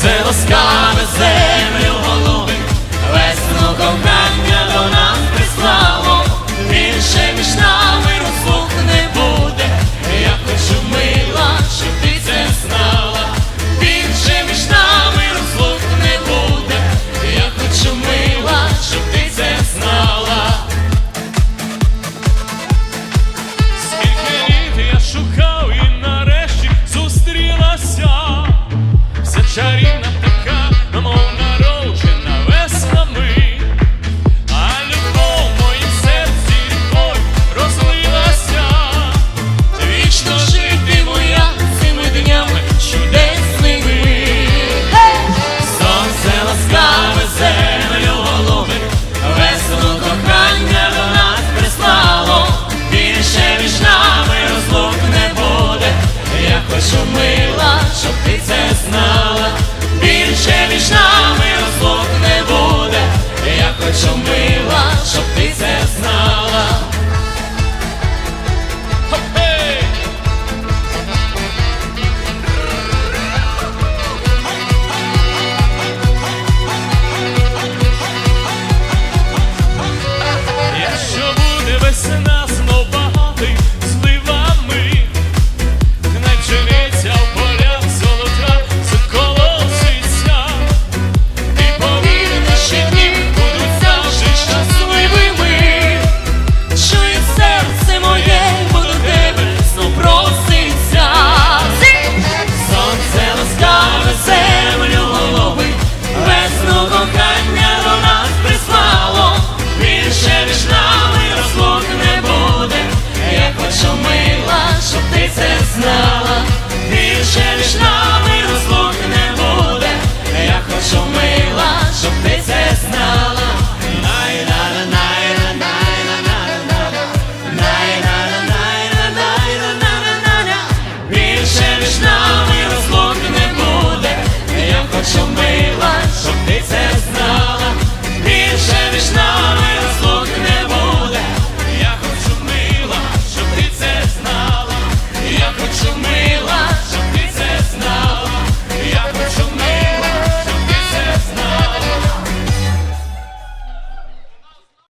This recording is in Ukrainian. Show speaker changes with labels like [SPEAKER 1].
[SPEAKER 1] Це ласкаве землю голуби, весну кохання до нас прислало, більше між нами розлук не буде, я хочу мила, щоб ти це знала, більше між нами розлук не буде, я хочу мила, щоб ти це знала. Скільки літ я шукав і нарешті зустрілася. хочу мила, щоб ти це знала більше ніж на.